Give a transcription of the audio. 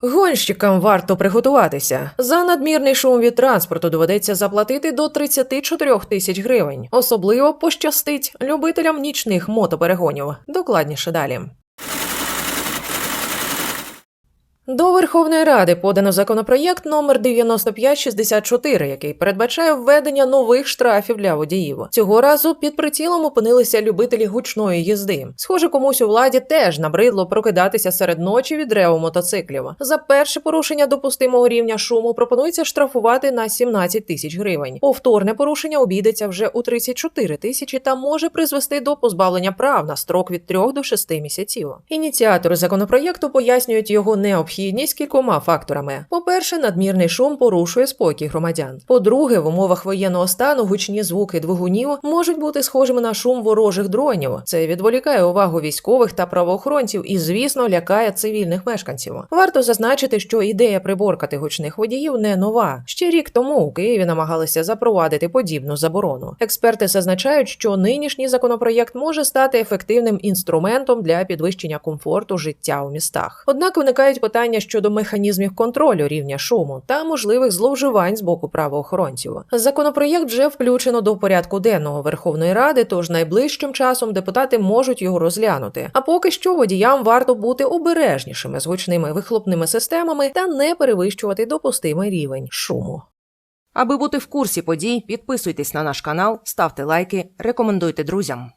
Гонщикам варто приготуватися. За надмірний шум від транспорту доведеться заплатити до 34 тисяч гривень. Особливо пощастить любителям нічних мотоперегонів. Докладніше далі. До Верховної Ради подано законопроєкт номер 9564, який передбачає введення нових штрафів для водіїв. Цього разу під прицілом опинилися любителі гучної їзди. Схоже, комусь у владі теж набридло прокидатися серед ночі від реву мотоциклів. За перше порушення допустимого рівня шуму пропонується штрафувати на 17 тисяч гривень. Повторне порушення обійдеться вже у 34 тисячі та може призвести до позбавлення прав на строк від 3 до 6 місяців. Ініціатори законопроєкту пояснюють його необхідність кількома факторами: по-перше, надмірний шум порушує спокій громадян. По-друге, в умовах воєнного стану гучні звуки двигунів можуть бути схожими на шум ворожих дронів. Це відволікає увагу військових та правоохоронців і, звісно, лякає цивільних мешканців. Варто зазначити, що ідея приборкати гучних водіїв не нова. Ще рік тому у Києві намагалися запровадити подібну заборону. Експерти зазначають, що нинішній законопроєкт може стати ефективним інструментом для підвищення комфорту життя у містах. Однак виникають питання щодо механізмів контролю рівня шуму та можливих зловживань з боку правоохоронців. Законопроєкт вже включено до порядку денного Верховної Ради, тож найближчим часом депутати можуть його розглянути. А поки що водіям варто бути обережнішими з гучними вихлопними системами та не перевищувати допустимий рівень шуму. Аби бути в курсі подій, підписуйтесь на наш канал, ставте лайки, рекомендуйте друзям.